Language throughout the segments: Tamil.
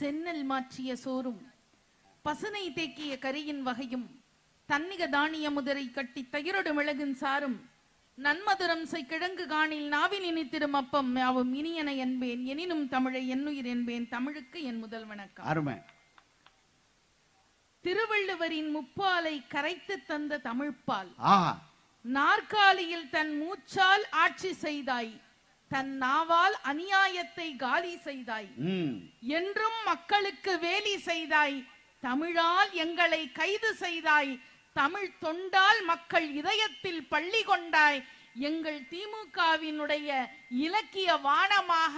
சென்னல் மாற்றிய சோறும் பசுனை தேக்கிய கரியின் வகையும் தன்னிக தானிய முதரை கட்டி தயிரொடு மிளகின் சாரும் நன்மதுரம் செய் கிழங்கு காணில் நாவில் இனித்திடும் அப்பம் யாவும் இனியன என்பேன் எனினும் தமிழை என்னுயிர் என்பேன் தமிழுக்கு என் முதல் வணக்கம். அருமை. திருவள்ளுவரின் முப்பாலை கரைத்து தந்த தமிழ்ப்பால் நாற்காலியில் தன் மூச்சால் ஆட்சி செய்தாய் தன் நாவால் அநியாயத்தை காலி செய்தாய். என்றும் மக்களுக்கு வேலி செய்தாய். தமிழால் எங்களை கைது செய்தாய். தமிழ் தொண்டால் மக்கள் இதயத்தில் பள்ளி கொண்டாய். எங்கள் திமுகவினுடைய இலக்கிய வானமாக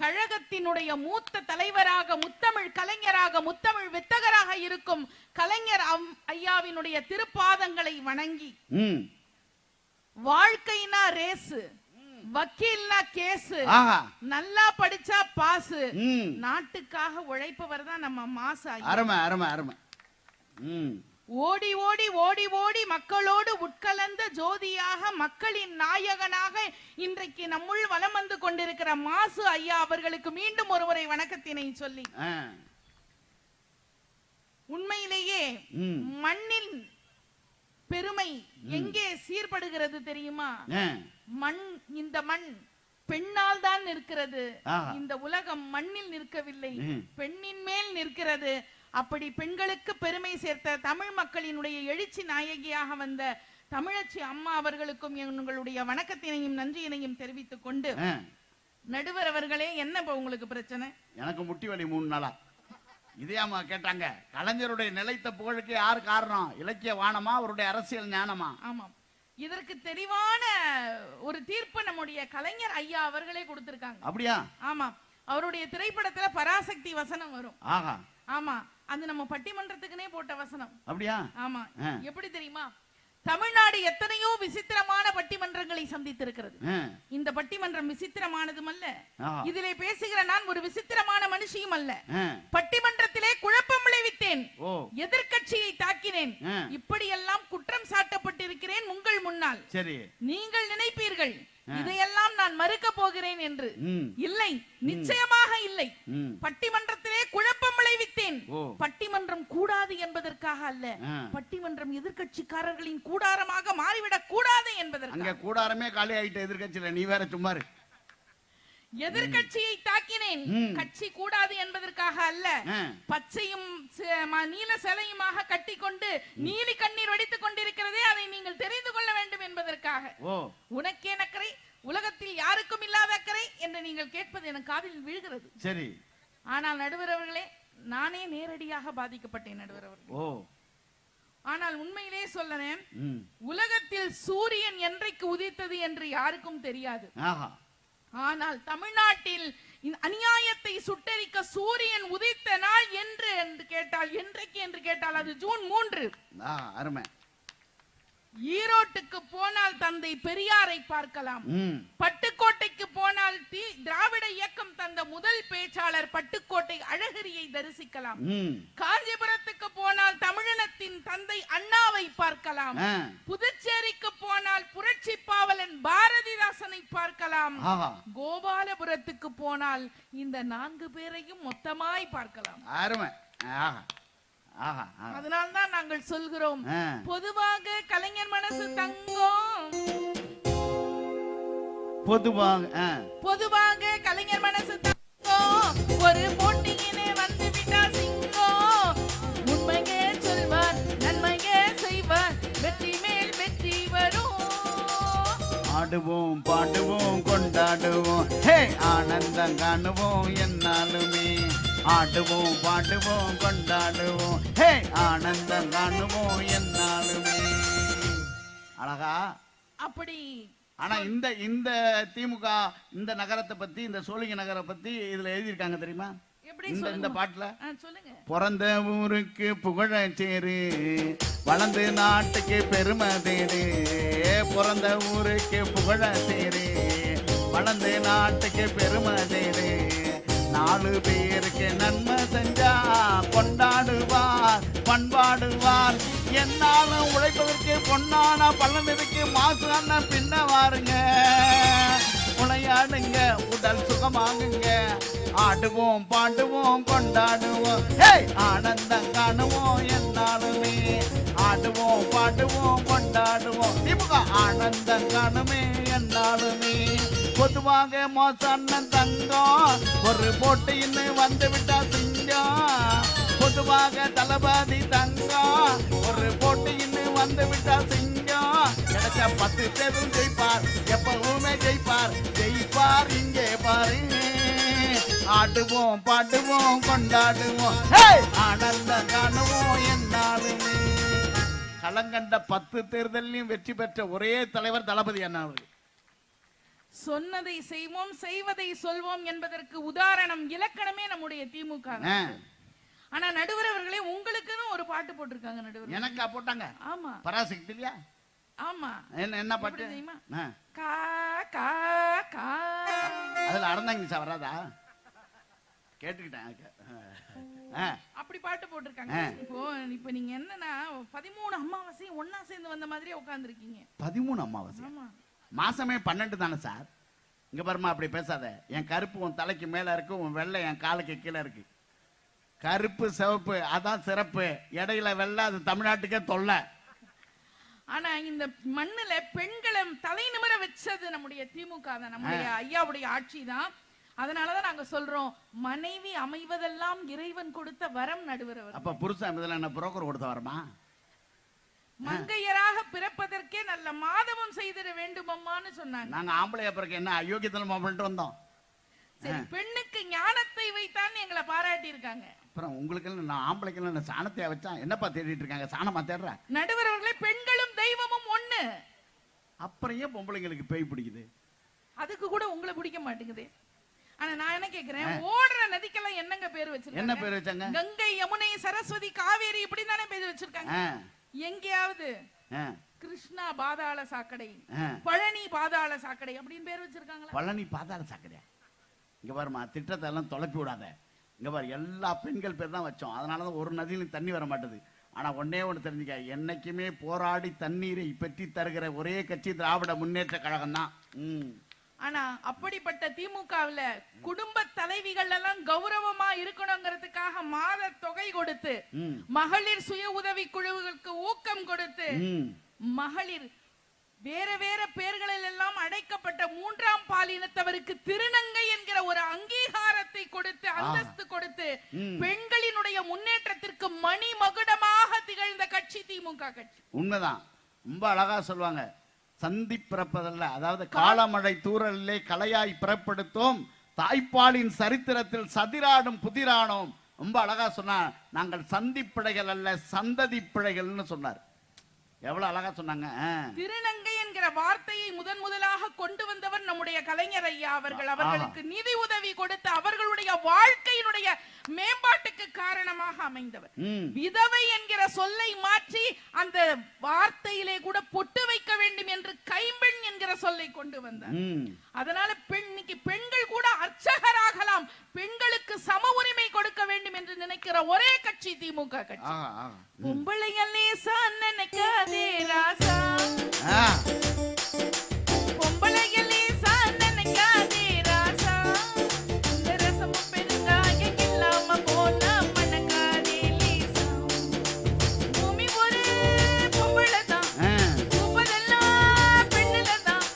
கழகத்தினுடைய மூத்த தலைவராக முத்தமிழ் கலைஞராக முத்தமிழ் வித்தகராக இருக்கும் கலைஞர் ஐயாவினுடைய திருப்பாதங்களை வணங்கி. வாழ்க்கைனா ரேசு வக்கீல்னா ஆஹா. நல்லா படிச்சா பாசு. ம். நாட்டுக்காக உழைப்பவர் தான் நம்ம மாசா அருமை அருமை அருமை. ஓடி ஓடி ஓடி ஓடி மக்களோடு உட்கலந்த ஜோதியாக மக்களின் நாயகனாக இன்றைக்கு நம்முள் வலம் வந்து கொண்டிருக்கிற மாசு ஐயா அவர்களுக்கு மீண்டும் ஒருமுறை வணக்கத்தினை சொல்லி. உண்மையிலேயே ம். மண்ணின் பெருமை எங்கே சீர்படுகிறது தெரியுமா? மண் இந்த மண் பெண்ணால் தான் நிற்கிறது. இந்த உலகம் மண்ணில் நிற்கவில்லை. பெண்ணின் மேல் நிற்கிறது. அப்படி பெண்களுக்கு பெருமை சேர்த்த தமிழ் மக்களினுடைய எழுச்சி நாயகியாக வந்த தமிழச்சி அம்மா அவர்களுக்கும் எங்களுடைய வணக்கத்தினையும் நன்றியினையும் தெரிவித்துக் கொண்டு நடுவர் அவர்களே என்ன இப்ப உங்களுக்கு பிரச்சனை? எனக்கு முட்டி வலி மூணு நாளா? இதையாமா கேட்டாங்க. கலைஞருடைய நிலைத்த புகழுக்கு யார் காரணம்? இலக்கிய வானமா? அவருடைய அரசியல் ஞானமா? ஆமாம். இதற்கு தெளிவான ஒரு தீர்ப்பு நம்முடைய கலைஞர் ஐயா அவர்களே கொடுத்திருக்காங்க. அப்படியா? ஆமா. அவருடைய திரைப்படத்துல பராசக்தி வசனம் வரும். ஆஹா. ஆமா. அது நம்ம பட்டிமன்றத்துக்குனே போட்ட வசனம். அப்படியா? ஆமா. எப்படி தெரியுமா? தமிழ்நாடு எத்தனையோ விசித்திரமான பட்டிமன்றங்களை சந்தித்திருக்கிறது. இந்த பட்டிமன்றம் விசித்திரமானதும் அல்ல. இதிலே பேசுகிற நான் ஒரு விசித்திரமான மனுஷியும் அல்ல. விளைவித்தேன் ஓ எதிர்க்கட்சியை தாக்கினேன். ஆ. இப்படியெல்லாம் குற்றம் சாட்டப்பட்டிருக்கிறேன் உங்கள் முன்னால். சரி. நீங்கள் நினைப்பீர்கள் இதையெல்லாம் நான் மறுக்க போகிறேன் என்று. இல்லை நிச்சயமாக இல்லை. பட்டிமன்றத்திலே குழப்பம் விளைவித்தேன். பட்டிமன்றம் கூடாது என்பதற்காக அல்ல. பட்டிமன்றம் எதிர்க்கட்சிக்காரர்களின் கூடாரமாக மாறிவிடக் கூடாது என்பதற்காக. அங்க கூடாரமே காலி ஆயிட்ட எதிர்கட்சியில நீ வேற சும்மா இரு. எதிர்க்கட்சியை தாக்கினேன். கட்சி கூடாது என்பதற்காக அல்ல. பச்சையும் நீல சிலையுமாக கட்டிக்கொண்டு நீலி கண்ணீர் வடித்துக் கொண்டிருக்கிறதே அதை நீங்கள் தெரிந்து கொள்ள வேண்டும் என்பதற்காக. உனக்கே நக்கரை உலகத்தில் யாருக்கும் இல்லாத அக்கறை என்று நீங்கள் கேட்பது எனக்கு காதில் விழுகிறது. சரி. ஆனால் நடுவர் அவர்களே நானே நேரடியாக பாதிக்கப்பட்டேன் நடுவர் அவர்களே ஓ. ஆனால் உண்மையிலே சொல்லனேன் ம். உலகத்தில் சூரியன் என்றைக்கு உதித்தது என்று யாருக்கும் தெரியாது. ஆஹா. ஆனால் தமிழ்நாட்டில் அநியாயத்தை சுட்டரிக்க சூரியன் உதித்த நாள் என்று என்று கேட்டால் என்றைக்கு என்று கேட்டால் அது ஜூன் மூன்று. அருமை. ஈரோட்டுக்கு போனால் தந்தை பெரியாரை பார்க்கலாம். பட்டுக்கோட்டைக்கு போனால் திராவிட இயக்கம் தந்த முதல் பேச்சாளர் பட்டுக்கோட்டை அழகிரியை தரிசிக்கலாம். காஞ்சிபுரத்துக்கு போனால் தமிழினத்தின் தந்தை அண்ணாவை பார்க்கலாம். புதுச்சேரிக்கு போனால் புரட்சி பாவலன் பாரதிதாசனை பார்க்கலாம். கோபாலபுரத்துக்கு போனால் இந்த நான்கு பேரையும் மொத்தமாய் பார்க்கலாம். அருமை. அதனால்தான் நாங்கள் சொல்கிறோம். பொதுவாக கலைஞர் மனசு தங்கம். பொதுவாக. பொதுவாக கலைஞர் மனசு தங்கம். ஒரு போட்டியினே வந்து விட்டா சிங்கம். உண்மையே சொல்வார் நன்மையே செய்வார் வெற்றி மேல் வெற்றி வரும். ஆடுவோம் பாடுவோம் கொண்டாடுவோம். ஹே ஆனந்தம் காணுவோம் என்னாலுமே. ஆடுவோம் பாடுவோம் கொண்டாடுவோம். ஹே ஆனந்தம் காணுவோம் என்னாலுமே. அழகா? அப்படி. ஆனா இந்த இந்த திமுக இந்த நகரத்தை பத்தி இந்த சோழிங்க நகரை பத்தி இதுல எழுதியிருக்காங்க தெரியுமா? இந்த இந்த பாட்டுல? பிறந்த ஊருக்கு புகழ சேரு வளர்ந்து நாட்டுக்கு பெருமை தேடு. பிறந்த ஊருக்கு புகழ சேரு வளர்ந்து நாட்டுக்கு பெருமை தேடு. நாலு பேருக்கு நன்மை செஞ்சா கொண்டாடுவார் பண்பாடுவார். என்னாலும் உழைப்பதற்கு பொன்னான பள்ளம் இருக்கு மாசு அண்ணன் பின்ன வாருங்க. விளையாடுங்க உடல் சுகமாகுங்க. ஆடுவோம் பாடுவோம் கொண்டாடுவோம். ஆனந்தம் காணுவோம் என்னாலுமே. ஆடுவோம் பாடுவோம் கொண்டாடுவோம். இப்போ ஆனந்தம் காணுமே என்னாலுமே. பொதுவாக மோசண்ணன் தங்கம். ஒரு போட்டின்னு வந்து விட்டா சிங்கம். பொதுவாக தளபதி தங்கம். ஒரு போட்டின்னு வந்து விட்டா சிங்கம். கிடைச்ச பத்து பேரும் ஜெயிப்பார் எப்பவுமே ஜெயிப்பார். ஜெயிப்பார் இங்கே பாரு. ஆடுவோம் பாடுவோம் கொண்டாடுவோம். ஆனந்த ஆனந்தம் காணுவோம் என்னாலுமே களங்கண்ட பத்து தேர்தலையும் வெற்றி பெற்ற ஒரே தலைவர் தளபதி அண்ணா அவர்கள். சொன்னதை செய்வோம் செய்வதை சொல்வோம் என்பதற்கு உதாரணம் இலக்கணமே நம்முடைய திமுக. ஆனா நடுவர் அவர்களே உங்களுக்குன்னு ஒரு பாட்டு போட்டிருக்காங்க நடுவர் எனக்கா போட்டாங்க? ஆமா. பராசக்தி இல்லையா ஆமா. என்ன என்ன பாட்டு? தெரியுமா? கா கா கா. அதுல அறந்தாங்க சார் வராதா கேட்டுக்கிட்டேன் அப்படி பாட்டு போட்டிருக்காங்க. இப்போ இப்ப நீங்க என்னன்னா பதிமூணு அமாவாசையும் ஒன்னா சேர்ந்து வந்த மாதிரியே உட்கார்ந்துருக்கீங்க. பதிமூணு அமாவாசை ஆமா. மாசமே பன்னெண்டு தானே சார்? இங்க பாருமா அப்படி பேசாத. என் கருப்பு உன் தலைக்கு மேல இருக்கு உன் வெள்ளை என் காலுக்கு கீழே இருக்கு. கருப்பு சிவப்பு அதான் சிறப்பு. இடையில வெள்ளை அது தமிழ்நாட்டுக்கே தொல்லை. ஆனா இந்த மண்ணுல பெண்களை தலை நிமிர வச்சது நம்முடைய திமுக தான் நம்முடைய ஐயாவுடைய ஆட்சி தான். அதனாலதான் நாங்க சொல்றோம் மனைவி அமைவதெல்லாம் இறைவன் கொடுத்த வரம் நடுவர் அப்ப புருஷன் இதுல என்ன புரோக்கர் கொடுத்த வரமா மங்கையராக பிறப்பதற்கே நல்ல மாதவம் செய்திட வேண்டும் அம்மான்னு சொன்னாங்க. நாங்க ஆம்பளை பிறகு என்ன அயோக்கியத்தனமா பண்ணிட்டு வந்தோம்? சரி பெண்ணுக்கு ஞானத்தை வைத்தான் எங்களை பாராட்டி இருக்காங்க. அப்புறம் உங்களுக்கு நான் ஆம்பளைக்கு நான் சாணத்தையா வச்சா என்னப்பா தேடிட்டு இருக்காங்க? சாணமா தேடுற? நடுவர் அவர்களே பெண்களும் தெய்வமும் ஒண்ணு. அப்புறம் ஏன் பொம்பளைங்களுக்கு பேய் பிடிக்குது? அதுக்கு கூட உங்களை பிடிக்க மாட்டேங்குது. ஆனா நான் என்ன கேக்குறேன்? ஓடுற நதிக்கெல்லாம் என்னங்க பேர் என்ன வச்சிருக்காங்க பேர் வச்சாங்க? கங்கை யமுனை சரஸ்வதி காவேரி இப்படி தானே பேர் வச்சிருக்காங்க. எங்கேயாவது கிருஷ்ணா பாதாள சாக்கடை. பழனி பாதாள சாக்கடை அப்படின்னு பேர் வச்சிருக்காங்களா? பழனி பாதாள சாக்கடையா இங்க பாருமா திட்டத்தை எல்லாம் தொலைப்பி விடாத. இங்க பாரு எல்லா பெண்கள் பேர் தான் வச்சோம். அதனாலதான் ஒரு நதியிலும் தண்ணி வர மாட்டேது. ஆனா ஒன்னே ஒண்ணு தெரிஞ்சுக்க என்னைக்குமே போராடி தண்ணீரை பெற்றி தருகிற ஒரே கட்சி திராவிட முன்னேற்ற கழகம் தான் ம். ஆனா அப்படிப்பட்ட திமுகவுல குடும்ப தலைவிகள் எல்லாம் கௌரவமா இருக்கணுங்கிறதுக்காக மாத தொகை கொடுத்து. மகளிர் சுய உதவி குழுவுகளுக்கு ஊக்கம் கொடுத்து. மகளிர் வேற வேற பெயர்களில் எல்லாம் அடைக்கப்பட்ட மூன்றாம் பாலினத்தவருக்கு திருநங்கை என்கிற ஒரு அங்கீகாரத்தை கொடுத்து அந்தஸ்து கொடுத்து. பெண்களினுடைய முன்னேற்றத்திற்கு மணி மகுடமாக திகழ்ந்த கட்சி திமுக கட்சி உண்மைதான் ரொம்ப அழகா சொல்லுவாங்க சந்தி பிறப்பதல்ல. அதாவது காலமழை தூறலிலே கலையாய் பிறப்படுத்தோம். தாய்ப்பாலின் சரித்திரத்தில் சதிராடும் புதிரானோம். ரொம்ப அழகா சொன்னா நாங்கள் சந்தி பிழைகள் அல்ல சந்ததி பிழைகள்னு சொன்னார். எவ்வளவு அழகா சொன்னாங்க. திருநங்கை என்கிற வார்த்தையை முதன் முதலாக கொண்டு வந்தவர் நம்முடைய கலைஞர் ஐயா அவர்கள் அவர்களுக்கு நிதி உதவி கொடுத்து அவர்களுடைய வாழ்க்கையினுடைய மேம்பாட்டுக்கு காரணமாக அமைந்தவர். விதவை என்கிற சொல்லை மாற்றி அந்த வார்த்தையிலே கூட பொட்டு வைக்க வேண்டும் என்று கைம்பெண் என்கிற சொல்லை கொண்டு வந்தார். அதனால பெண் இன்னைக்கு பெண்கள் கூட அர்ச்சகராகலாம் பெண்களுக்கு சம உரிமை கொடுக்க வேண்டும் என்று நினைக்கிற ஒரே கட்சி திமுக கட்சி. பொம்பளைகள் லேசா நினைக்காதே ராசா ஆ. பொம்பளைகள் லேசா நினைக்காதே ராசா இந்த ரசமும் பெருங்காயம் இல்லாம போனா மணக்காதே லேசா பூமி ஒரு பொம்பளைதான் ஆ. பூப்பதெல்லாம் பெண்ணுலதான்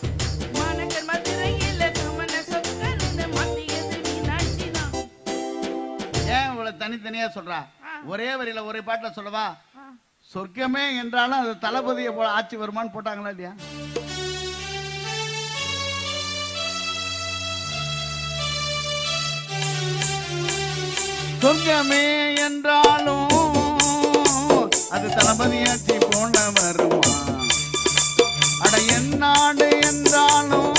மாநகர் மதுரையில சமண சொக்கன்னு மாத்தியது மீனாட்சிதான் ஏன் இவ்வளவு தனித்தனியா சொல்றா. ஒரே வரியில ஒரே பாட்டுல சொல்லவா. சொர்க்கமே என்றாலும் அது தளபதியை போல ஆட்சி வருமான்னு போட்டாங்களா இல்லையா? சொர்க்கமே என்றாலும் அது தளபதி ஆட்சி போல வருமா? அட என் நாடு என்றாலும்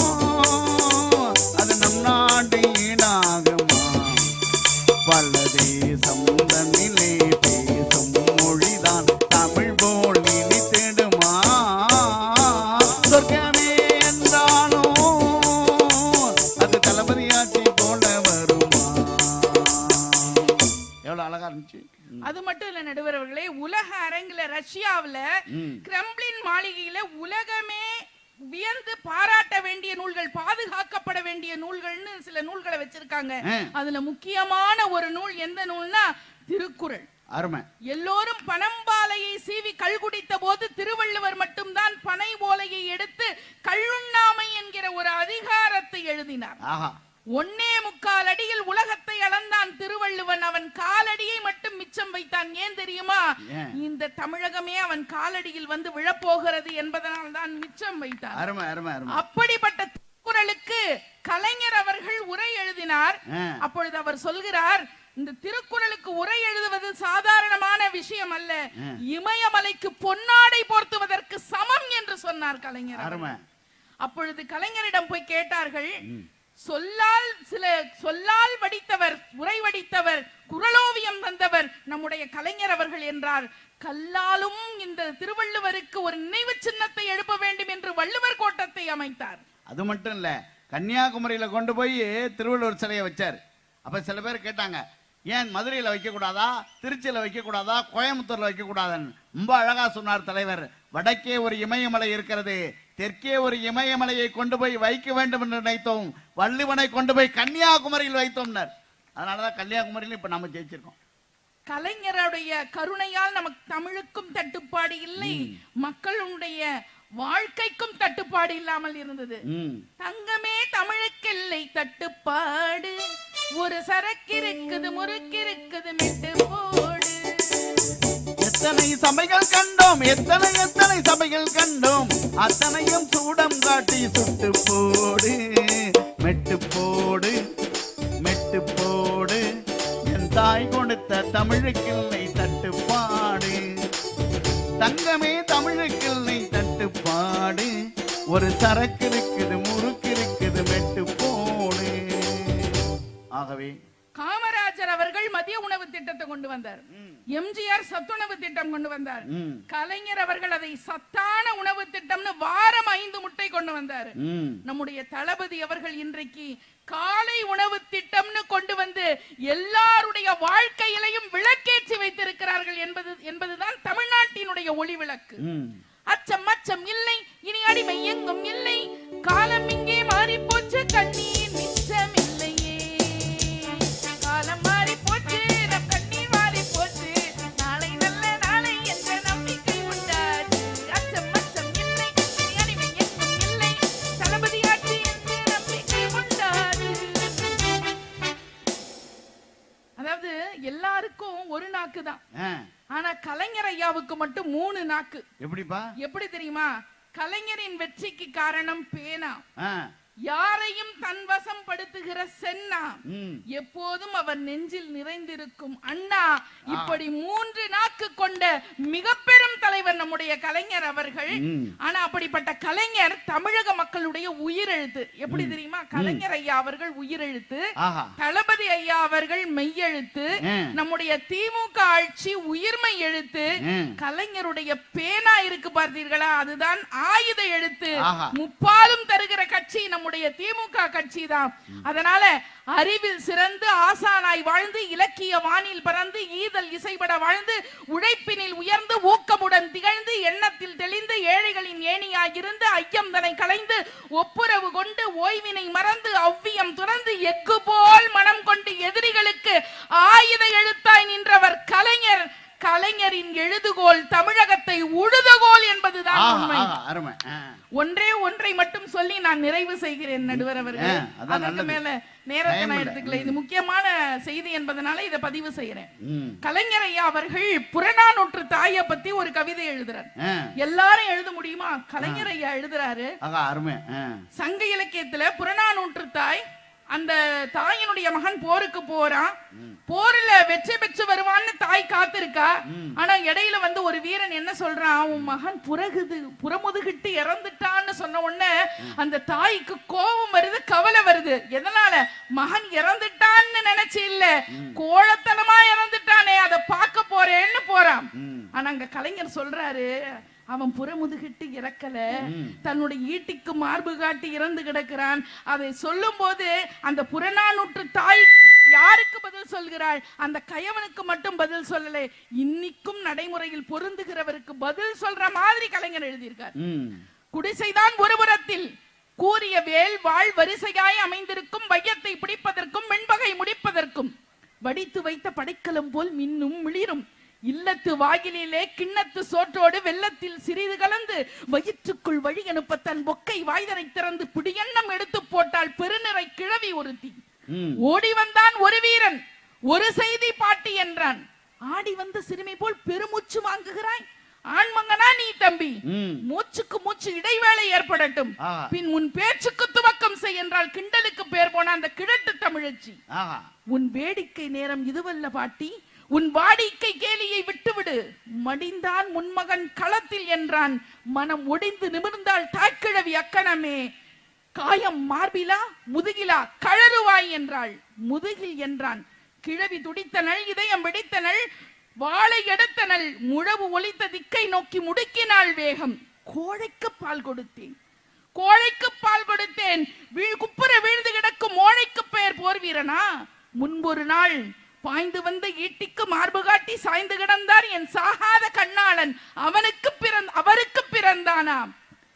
ரஷ்யாவுல. கிரெம்ளின் மாளிகையில உலகமே வியந்து பாராட்ட வேண்டிய நூல்கள் பாதுகாக்கப்பட வேண்டிய நூல்கள்னு சில நூல்களை வச்சிருக்காங்க. அதுல முக்கியமான ஒரு நூல் எந்த நூல்னா திருக்குறள். அருமை. எல்லோரும் பனம்பாலையை சீவி கள் குடித்த போது திருவள்ளுவர் மட்டும்தான் பனை ஓலையை எடுத்து கள்ளுண்ணாமை என்கிற ஒரு அதிகாரத்தை எழுதினார். ஆஹா. ஒன்னே முக்கால் அடியில் உலகத்தை அளந்தான் திருவள்ளுவன். அவன் காலடியை மட்டும் மிச்சம் வைத்தான். ஏன் தெரியுமா? இந்த தமிழகமே அவன் காலடியில் வந்து விழப்போகிறது என்பதனால் தான் மிச்சம் வைத்தான். அப்படிப்பட்ட திருக்குறளுக்கு கலைஞர் அவர்கள் உரை எழுதினார். அப்பொழுது அவர் சொல்கிறார் இந்த திருக்குறளுக்கு உரை எழுதுவது சாதாரணமான விஷயம் அல்ல. இமயமலைக்கு பொன்னாடை போர்த்துவதற்கு சமம் என்று சொன்னார் கலைஞர் அப்பொழுது கலைஞரிடம் போய் கேட்டார்கள் சொல்லால் சில சொல்லால் வடித்தவர் உரை வடித்தவர் குரலோவியம் தந்தவர் நம்முடைய கலைஞர் அவர்கள் என்றார் கல்லாலும் இந்த திருவள்ளுவருக்கு ஒரு நினைவு சின்னத்தை எழுப்ப வேண்டும் என்று வள்ளுவர் கோட்டத்தை அமைத்தார். அது மட்டும் இல்ல கன்னியாகுமரியில கொண்டு போய் திருவள்ளுவர் சிலையை வச்சார். அப்ப சில பேர் கேட்டாங்க ஏன் மதுரையில வைக்க கூடாதா திருச்சியில வைக்க கூடாதா கோயம்புத்தூர்ல வைக்க கூடாதுன்னு? ரொம்ப அழகா சொன்னார் தலைவர். வடக்கே ஒரு இமயமலை இருக்கிறது தெற்கே ஒரு இமயமலையை கொண்டு போய் வைக்க வேண்டும் என்று நினைத்தோம். வள்ளுவனை கொண்டு போய் கன்னியாகுமரியில் வைத்தோம்னர். அதனாலதான் கன்னியாகுமரியில இப்ப நம்ம ஜெயிச்சிருக்கோம். கலைஞருடைய கருணையால் நமக்கு தமிழுக்கும் தட்டுப்பாடு இல்லை. மக்களுடைய வாழ்க்கைக்கும் தட்டுப்பாடு இல்லாமல் இருந்தது. தங்கமே தமிழுக்கில்லை தட்டுப்பாடு. ஒரு சரக்கு இருக்குது முறுக்கு இருக்குது மெட்டு எத்தனை சபைகள் கண்டோம் எத்தனை எத்தனை சபைகள் கண்டோம். அத்தனையும் சூடம் காட்டி சுட்டு போடு மெட்டு போடு மெட்டு போடு. என் தாய் கொடுத்த தமிழுக்கில்லை தட்டுப்பாடு. தங்கமே தமிழுக்கில்லை தட்டுப்பாடு. ஒரு சரக்கு இருக்குது முறுக்கு இருக்குது மெட்டு போடு. ஆகவே காமராஜர் அவர்கள் மதிய உணவு திட்டத்தை கொண்டு வந்தார். எம்ஜிஆர் சத்துணவு திட்டம் கொண்டு வந்தார். கலைஞர் அவர்கள் அதை சத்தான உணவு திட்டம்னு வாரம் ஐந்து முட்டை கொண்டு வந்தார். நம்முடைய தளபதி அவர்கள் இன்றைக்கு காலை உணவு திட்டம்னு கொண்டு வந்து எல்லாருடைய வாழ்க்கையிலையும் விளக்கேற்றி வைத்திருக்கிறார்கள் என்பது என்பதுதான் தமிழ்நாட்டினுடைய ஒளி விளக்கு. அச்சம் அச்சம் இல்லை எப்படிப்பா? எப்படி தெரியுமா? கலைஞரின் வெற்றிக்கு காரணம் பேனா. ஆ. யாரையும் தன்வசம் படுத்துகிற சென்னா எப்போதும் அவர் நெஞ்சில் நிறைந்திருக்கும் அண்ணா. இப்படி மூன்று நாக்கு கொண்ட மிக பெரும் தலைவர் நம்முடைய கலைஞர் அவர்கள். ஆனா அப்படிப்பட்ட கலைஞர் தமிழக மக்களுடைய உயிரெழுத்து. எப்படி தெரியுமா? கலைஞர் ஐயா அவர்கள் உயிரெழுத்து தளபதி ஐயா அவர்கள் மெய்யெழுத்து. நம்முடைய திமுக ஆட்சி உயிர்மை எழுத்து. கலைஞருடைய பேனா இருக்கு பார்த்தீர்களா? அதுதான் ஆயுத எழுத்து. முப்பாலும் தருகிற கட்சி நம்முடைய திமுக கட்சி தான் அதனால அறிவில் சிறந்து ஆசானாய் வாழ்ந்து இலக்கிய வானில் பறந்து ஈதல் இசைபட வாழ்ந்து உழைப்பினில் உயர்ந்து ஊக்கமுடன் திகழ்ந்து எண்ணத்தில் தெளிந்து ஏழைகளின் ஏணியாய் இருந்து ஐயம் தனை களைந்து ஒப்புரவு கொண்டு ஓய்வினை மறந்து அவ்வியம் துறந்து எக்கு போல் மனம் கொண்டு எதிரிகளுக்கு ஆயுத எழுத்தாய் நின்றவர் கலைஞர் கலைஞரின் எழுதுகோல் தமிழகத்தை உழுதுகோல் என்பதுதான் உண்மை. அருமை. ஒன்றே ஒன்றை மட்டும் சொல்லி நான் நிறைவு செய்கிறேன் நடுவர் அவர்களே. அதற்கு. மேல நேரத்தை நான். எடுத்துக்கல. இது முக்கியமான செய்தி என்பதனால இதை பதிவு செய்யறேன் கலைஞர் ஐயா அவர்கள் புறநானூற்று தாயை பத்தி ஒரு கவிதை எழுதுறார். எல்லாரும் எழுத முடியுமா? கலைஞர் ஐயா எழுதுறாரு. சங்க இலக்கியத்துல புறநானூற்று தாய் அந்த தாயினுடைய மகன் போருக்கு போறான் போர்ல வெற்றி பெற்று வருவான்னு தாய் காத்திருக்கா. ஆனா இடையில வந்து ஒரு வீரன் என்ன சொல்றான் உன் மகன் புறகுது புறமுதுகிட்டு இறந்துட்டான்னு சொன்ன உடனே அந்த தாய்க்கு கோபம் வருது கவலை வருது. எதனால? மகன் இறந்துட்டான்னு நினைச்சு இல்ல. கோழத்தனமா இறந்துட்டானே அதை பார்க்க போறேன்னு போறான். ஆனா அங்க கலைஞர் சொல்றாரு அவன் புறமுதுகிட்டு இறக்கல. தன்னுடைய ஈட்டிக்கு மார்பு காட்டி இறந்து கிடக்கிறான். அதை சொல்லும் போது அந்த புறநானூற்று தாய் யாருக்கு பதில் சொல்கிறாள்? அந்த கயவனுக்கு மட்டும் பதில் சொல்லல. இன்னிக்கும் நடைமுறையில் பொருந்துகிறவருக்கு பதில் சொல்ற மாதிரி கலைஞர் எழுதியிருக்கார். குடிசைதான் ஒரு புறத்தில் கூறிய வேல் வாழ் வரிசையாய் அமைந்திருக்கும் வையத்தை பிடிப்பதற்கும் வெண்பகை முடிப்பதற்கும். வடித்து வைத்த படைக்கலம் போல் மின்னும் மிளிரும். இல்லத்து வாயிலிலே கிண்ணத்து சோற்றோடு வெள்ளத்தில் சிறிது கலந்து வயிற்றுக்குள் வழி அனுப்ப தன் பொக்கை வாய்தனை திறந்து பிடியன்னம் எடுத்து போட்டால் பெருநிறை கிழவி ஒருத்தி. ஓடி வந்தான் ஒரு வீரன் ஒரு செய்தி பாட்டி என்றான். ஆடி வந்த சிறுமி போல் பெருமூச்சு வாங்குகிறாய். ஆண்மங்கனா நீ தம்பி. மூச்சுக்கு மூச்சு இடைவேளை ஏற்படட்டும். பின் உன் பேச்சுக்கு துவக்கம் செய் என்றால் கிண்டலுக்கு பேர் போன அந்த கிழட்டு தமிழச்சி. உன் வேடிக்கை நேரம் இதுவல்ல பாட்டி. உன் வாடிக்கை கேலியை விட்டுவிடு. மடிந்தான் முன்மகன் களத்தில் என்றான். மனம் ஒடிந்து நிமிர்ந்தால் தாய்க்கிழவி அக்கணமே. காயம் மார்பிலா முதுகிலா கழறுவாய் என்றாள். முதுகில் என்றான். கிழவி துடித்தனள் இதயம் வெடித்தனள் வாளை எடுத்தனள் முழவு ஒலித்த திக்கை நோக்கி முடுக்கினாள் வேகம். கோழைக்கு பால் கொடுத்தேன். கோழைக்கு பால் கொடுத்தேன். வீழ் குப்புற வீழ்ந்து கிடக்கும் ஓழைக்கு பெயர் போர் வீரனா முன்பொரு நாள் பாய்ந்து வந்த ஈட்டிக்கு மார்பு காட்டி சாய்ந்து கிடந்தார் என் சாகாத கண்ணாளன். அவனுக்கு பிறந்த அவருக்கு பிறந்தானாம்.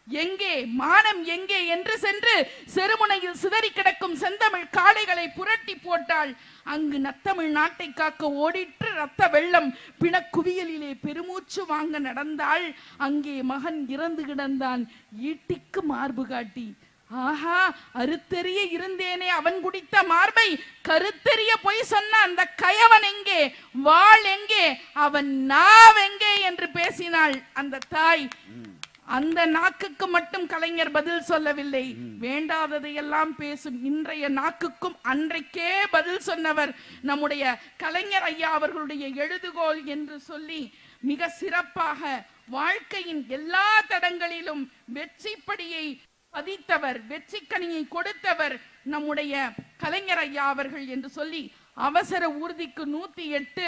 எங்கே மானம் எங்கே என்று சென்று செருமுனையில் சிதறி கிடக்கும் செந்தமிழ் காளைகளை புரட்டி போட்டாள். அங்கு நத்தமிழ் நாட்டை காக்க ஓடிற்று ரத்த வெள்ளம். பிணக்குவியலிலே பெருமூச்சு வாங்க நடந்தாள். அங்கே மகன் இறந்து கிடந்தான். ஈட்டிக்கு மார்பு காட்டி ஆஹா அருத்தெறிய இருந்தேனே அவன் குடித்த மார்பை. கருத்தெறிய பொய் சொன்ன அந்த கயவன் எங்கே? வாள் எங்கே? அவன் நாவெங்கே என்று பேசினாள் அந்த தாய். அந்த நாக்குக்கு மட்டும் கலைஞர் பதில் சொல்லவில்லை. வேண்டாததையெல்லாம் பேசும் இன்றைய நாக்குக்கும் அன்றைக்கே பதில் சொன்னவர் நம்முடைய கலைஞர் ஐயா அவர்களுடைய எழுதுகோல் என்று சொல்லி மிக சிறப்பாக வாழ்க்கையின் எல்லா தடங்களிலும் வெற்றிப்படியை பதித்தவர் வெற்றிக்கனியை கொடுத்தவர் நம்முடைய கலைஞர் ஐயா அவர்கள் என்று சொல்லி அவசர ஊர்திக்கு நூத்தி எட்டு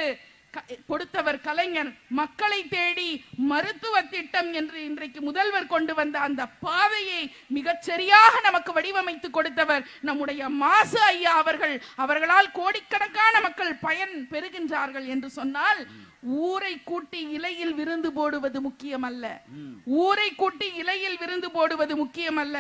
கொடுத்தவர் கலைஞர் மக்களை தேடி மருத்துவ திட்டம் என்று இன்றைக்கு முதல்வர் கொண்டு வந்த அந்த பாதையை மிகச் சரியாக நமக்கு வடிவமைத்து கொடுத்தவர் நம்முடைய மாசு ஐயா அவர்கள். அவர்களால் கோடிக்கணக்கான மக்கள் பயன் பெறுகின்றார்கள் என்று சொன்னால் ஊரை கூட்டி இலையில் விருந்து போடுவது முக்கியமல்ல. ஊரை கூட்டி இலையில் விருந்து போடுவது முக்கியமல்ல.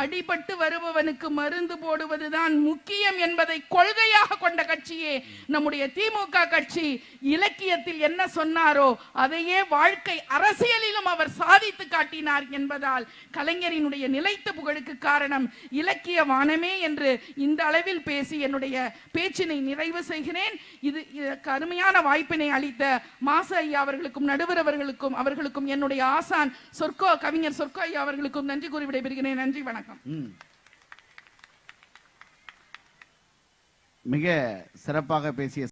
அடிபட்டு வருபவனுக்கு மருந்து போடுவதுதான் முக்கியம் என்பதை கொள்கையாக கொண்ட கட்சியே. நம்முடைய திமுக கட்சி இலக்கியத்தில் என்ன சொன்னாரோ அதையே வாழ்க்கை அரசியலிலும் அவர் சாதித்து காட்டினார் என்பதால் கலைஞரினுடைய நிலைத்த புகழுக்கு காரணம் இலக்கிய வானமே என்று இந்த அளவில் பேசி என்னுடைய பேச்சினை நிறைவு செய்கிறேன். இது இதற்கு அருமையான வாய்ப்பினை அளித்த மாச ஐயா அவர்களுக்கும் நடுவர் அவர்களுக்கும் அவர்களுக்கும் என்னுடைய ஆசான் சொர்க்கோ கவிஞர் சொர்க்கோ ஐயா அவர்களுக்கும் நன்றி கூறி விடைபெறுகிறேன். நன்றி வணக்கம். மிக சிறப்பாக பேசிய